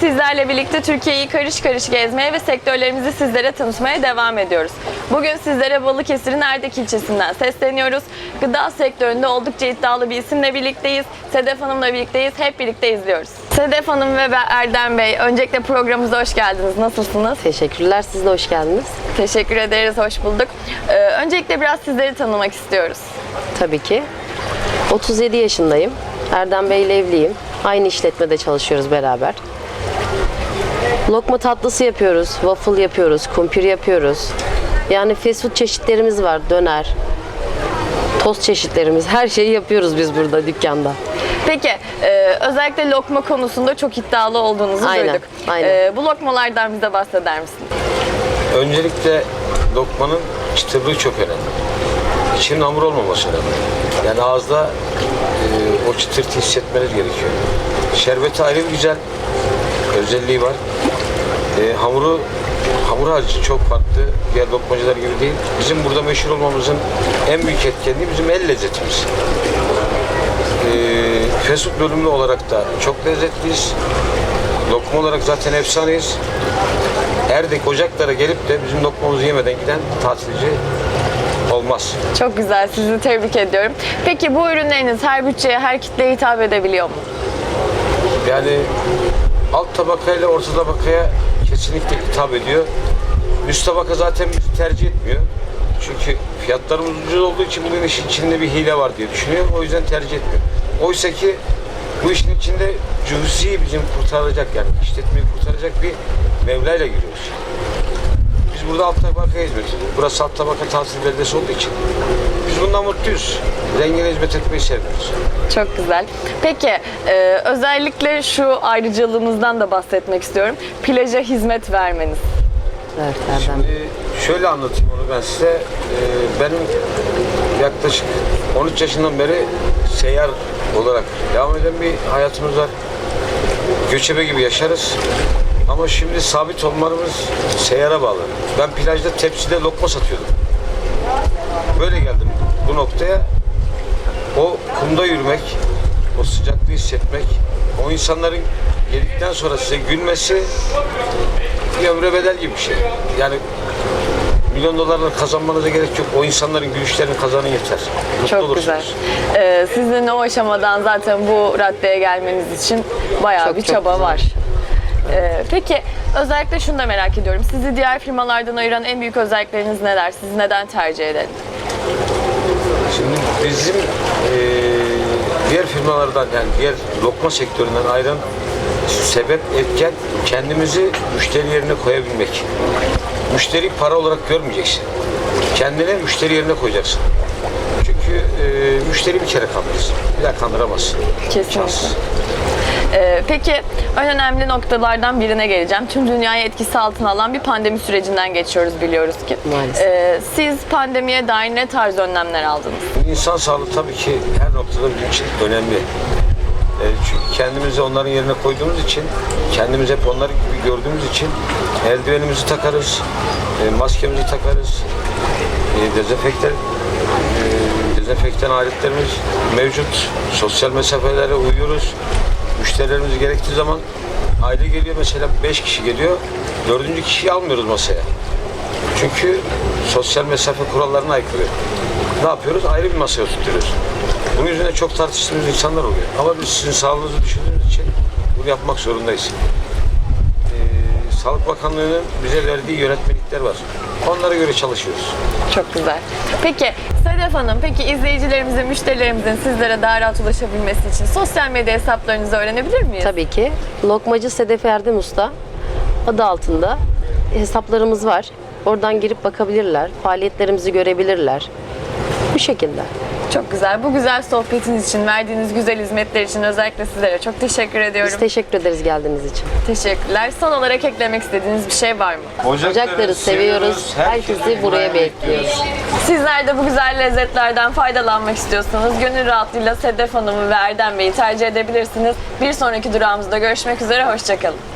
Sizlerle birlikte Türkiye'yi karış karış gezmeye ve sektörlerimizi sizlere tanıtmaya devam ediyoruz. Bugün sizlere Balıkesir'in Erdek ilçesinden sesleniyoruz. Gıda sektöründe oldukça iddialı bir isimle birlikteyiz. Sedef Hanım'la birlikteyiz. Hep birlikte izliyoruz. Sedef Hanım ve ben Erdem Bey, öncelikle programımıza hoş geldiniz. Nasılsınız? Teşekkürler. Siz de hoş geldiniz. Teşekkür ederiz, hoş bulduk. Ee, öncelikle biraz sizleri tanımak istiyoruz. Tabii ki. 37 yaşındayım. Erdem Bey ile evliyim. Aynı işletmede çalışıyoruz beraber. Lokma tatlısı yapıyoruz, waffle yapıyoruz, kumpir yapıyoruz. Yani fast food çeşitlerimiz var. Döner, tost çeşitlerimiz. Her şeyi yapıyoruz biz burada dükkanda. Peki, e, özellikle lokma konusunda çok iddialı olduğunuzu Aynen, duyduk. aynen. E, bu lokmalardan bize bahseder misiniz? Öncelikle lokmanın çıtırlığı çok önemli. İçinin hamur olmaması önemli. Yani ağızda e, o çıtırtı hissetmeniz gerekiyor. Şerbeti ayrı bir güzel özelliği var. E, hamuru hamur harcı çok farklı. Diğer lokmacılar gibi değil. Bizim burada meşhur olmamızın en büyük etkenliği bizim el lezzetimiz. E, fast food bölümlü olarak da çok lezzetliyiz. Lokma olarak zaten efsaneyiz. Erdek ocaklara gelip de bizim lokmamızı yemeden giden tatilci olmaz. Çok güzel, sizi tebrik ediyorum. Peki bu ürünleriniz her bütçeye, her kitleye hitap edebiliyor mu? Yani alt tabakayla orta tabakaya kesinlikle hitap ediyor. Üst tabaka zaten bizi tercih etmiyor. Çünkü fiyatlarımız ucuz olduğu için bunun işin içinde bir hile var diye düşünüyor. O yüzden tercih etmiyor. Oysa ki bu işin içinde cüzi bizim kurtaracak yani işletmeyi kurtaracak bir mevlayla giriyoruz. Biz burada alt tabakaya hizmet ediyoruz. Burası alt tabaka tahsil beldesi olduğu için. Biz bundan mutluyuz. Zengine hizmet etmeyi seviyoruz. Çok güzel. Peki, e, özellikle şu ayrıcalığınızdan da bahsetmek istiyorum. Plaja hizmet vermeniz. Evet Erdem. Şimdi şöyle anlatayım onu ben size. Ee, benim yaklaşık 13 yaşından beri seyyar olarak devam eden bir hayatımız var. Göçebe gibi yaşarız. Ama şimdi sabit olmalarımız seyyara bağlı. Ben plajda tepside lokma satıyordum. Böyle geldim bu noktaya. O kumda yürümek, o sıcaklığı hissetmek, o insanların geldikten sonra size gülmesi bir ömre bedel gibi bir şey. Yani milyon dolarlar kazanmanıza gerek yok. O insanların gülüşlerini kazanın yeter. Mutlu Çok olursunuz. güzel. E, sizin o aşamadan zaten bu raddeye gelmeniz için bayağı Çok, bir çok çaba güzel. var. E, peki, özellikle şunu da merak ediyorum. Sizi diğer firmalardan ayıran en büyük özellikleriniz neler? Sizi neden tercih edelim? Şimdi bizim eee, diğer firmalardan yani diğer lokma sektöründen ayıran sebep etken kendimizi müşteri yerine koyabilmek. Müşteri para olarak görmeyeceksin. Kendine müşteri yerine koyacaksın. Çünkü eee, müşteri bir kere kandırırsın. Bir daha kandıramazsın. Kesinlikle. Şanssız. Ee, peki en önemli noktalardan birine geleceğim. Tüm dünyayı etkisi altına alan bir pandemi sürecinden geçiyoruz biliyoruz ki. Maalesef. Ee, siz pandemiye dair ne tarz önlemler aldınız? İnsan sağlığı tabii ki her noktada bizim için önemli. E, çünkü kendimizi onların yerine koyduğumuz için, kendimizi hep onlar gibi gördüğümüz için eldivenimizi takarız, e, maskemizi takarız, e, dezenfektan, e, dezenfektan aletlerimiz mevcut, sosyal mesafelere uyuyoruz. Müşterilerimiz gerektiği zaman aile geliyor mesela 5 kişi geliyor, dördüncü kişiyi almıyoruz masaya. Çünkü sosyal mesafe kurallarına aykırı. Ne yapıyoruz? Ayrı bir masaya oturtuyoruz. Bunun yüzünden çok tartıştığımız insanlar oluyor. Ama biz sizin sağlığınızı düşündüğümüz için bunu yapmak zorundayız. Ee, Sağlık Bakanlığı'nın bize verdiği yönetmelikler var. Onlara göre çalışıyoruz. Çok güzel. Peki Sedef Hanım, peki izleyicilerimizin, müşterilerimizin sizlere daha rahat ulaşabilmesi için sosyal medya hesaplarınızı öğrenebilir miyiz? Tabii ki. Lokmacı Sedef Erdem Usta adı altında hesaplarımız var. Oradan girip bakabilirler. Faaliyetlerimizi görebilirler. Bu şekilde. Çok güzel. Bu güzel sohbetiniz için, verdiğiniz güzel hizmetler için özellikle sizlere çok teşekkür ediyorum. Biz teşekkür ederiz geldiğiniz için. Teşekkürler. Son olarak eklemek istediğiniz bir şey var mı? Ocakları seviyoruz. Herkesi buraya bekliyoruz. Sizler de bu güzel lezzetlerden faydalanmak istiyorsanız gönül rahatlığıyla Sedef Hanım'ı ve Erdem Bey'i tercih edebilirsiniz. Bir sonraki durağımızda görüşmek üzere, hoşçakalın.